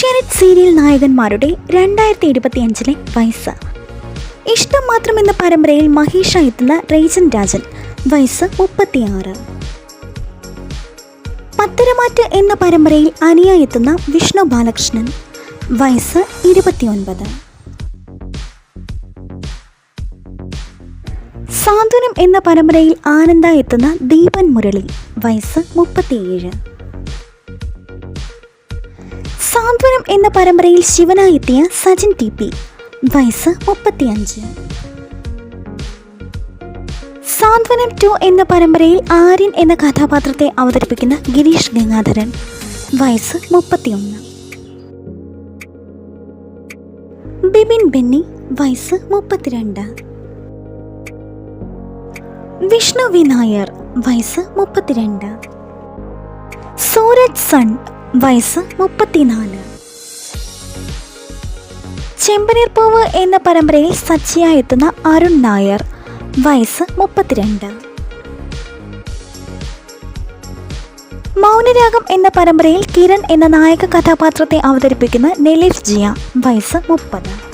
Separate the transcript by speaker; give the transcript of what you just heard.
Speaker 1: Asianet serial നായകന്മാരുടെ രണ്ടായിരത്തി ഇരുപത്തിയഞ്ചിലെ വയസ്സ്. ഇഷ്ടം മാത്രം എന്ന പരമ്പരയിൽ മഹേഷ എത്തുന്ന റേജൻ രാജൻ വയസ്സ് മുപ്പത്തിയാറ്. പത്തരമാറ്റ് എന്ന പരമ്പരയിൽ അനിയ എത്തുന്ന വിഷ്ണു ബാലകൃഷ്ണൻ വയസ്സ് ഇരുപത്തിയൊൻപത്. സാന്ത്വനം എന്ന പരമ്പരയിൽ ആനന്ദ എത്തുന്ന ദീപൻ മുരളി വയസ്സ് മുപ്പത്തിയേഴ്. സാന്ത്വനം എന്ന പരമ്പരയിൽ ശിവനായി എത്തിയ സജിൻ ടി പി. വയസ്സ് മുപ്പത്തിയഞ്ച്. സാന്ത്വനം ടു എന്ന പരമ്പരയിൽ ആര്യൻ എന്ന കഥാപാത്രത്തെ അവതരിപ്പിക്കുന്ന ഗിരീഷ് ഗംഗാധരൻ. വയസ്സ് മുപ്പത്തിയൊന്ന്. ബിബിൻ ബെന്നി വയസ്സ് മുപ്പത്തിരണ്ട്. വിഷ്ണു വി നായർ വയസ്സ് മുപ്പത്തിരണ്ട്. സൂരജ് സൺ വയസ്സ് മുപ്പത്തിനാല്. ചെമ്പനീർപ്പൂവ് എന്ന പരമ്പരയിൽ സച്ചിയായി എത്തുന്ന അരുൺ നായർ വയസ്സ് മുപ്പത്തിരണ്ട്. മൗനരാഗം എന്ന പരമ്പരയിൽ കിരൺ എന്ന നായക കഥാപാത്രത്തെ അവതരിപ്പിക്കുന്ന നെലിഫ് ജിയ വയസ്സ് മുപ്പത്.